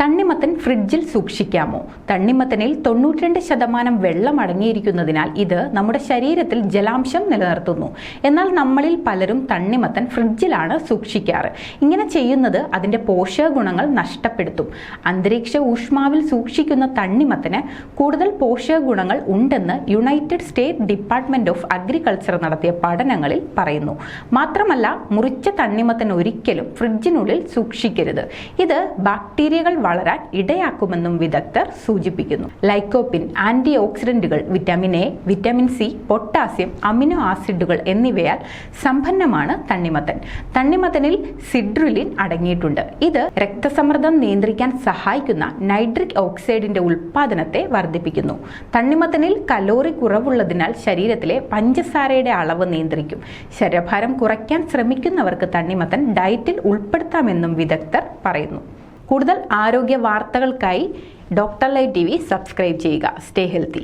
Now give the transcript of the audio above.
തണ്ണിമത്തൻ ഫ്രിഡ്ജിൽ സൂക്ഷിക്കാമോ? തണ്ണിമത്തനിൽ തൊണ്ണൂറ്റിരണ്ട് ശതമാനം വെള്ളം അടങ്ങിയിരിക്കുന്നതിനാൽ ഇത് നമ്മുടെ ശരീരത്തിൽ ജലാംശം നിലനിർത്തുന്നു. എന്നാൽ നമ്മളിൽ പലരും തണ്ണിമത്തൻ ഫ്രിഡ്ജിലാണ് സൂക്ഷിക്കാറ്. ഇങ്ങനെ ചെയ്യുന്നത് അതിന്റെ പോഷക ഗുണങ്ങൾ നഷ്ടപ്പെടുത്തും. അന്തരീക്ഷ ഊഷ്മാവിൽ സൂക്ഷിക്കുന്ന തണ്ണിമത്തന് കൂടുതൽ പോഷക ഗുണങ്ങൾ ഉണ്ടെന്ന് United State department of agriculture നടത്തിയ പഠനങ്ങളിൽ പറയുന്നു. മാത്രമല്ല മുറിച്ച തണ്ണിമത്തൻ ഒരിക്കലും ഫ്രിഡ്ജിനുള്ളിൽ സൂക്ഷിക്കരുത്. ഇത് ബാക്ടീരിയകൾ വളരാൻ ഇടയാക്കുമെന്നും വിദഗ്ധർ സൂചിപ്പിക്കുന്നു. Lycopene anti ഓക്സിഡന്റുകൾ vitamin A vitamin C potassium amino ആസിഡുകൾ എന്നിവയാൽ സമ്പന്നമാണ് തണ്ണിമത്തൻ. തണ്ണിമത്തനിൽ സിഡ്രുലിൻ അടങ്ങിയിട്ടുണ്ട്. ഇത് രക്തസമ്മർദ്ദം നിയന്ത്രിക്കാൻ സഹായിക്കുന്ന നൈട്രിക് ഓക്സൈഡിന്റെ ഉൽപ്പാദനത്തെ വർദ്ധിപ്പിക്കുന്നു. തണ്ണിമത്തനിൽ കലോറി കുറവുള്ളതിനാൽ ശരീരത്തിലെ പഞ്ചസാരയുടെ അളവ് നിയന്ത്രിക്കും. ശരീരഭാരം കുറയ്ക്കാൻ ശ്രമിക്കുന്നവർക്ക് തണ്ണിമത്തൻ ഡയറ്റിൽ ഉൾപ്പെടുത്താമെന്നും വിദഗ്ധർ പറയുന്നു. കൂടുതൽ ആരോഗ്യ വാർത്തകൾക്കായി doctor live T V subscribe ചെയ്യുക. Stay healthy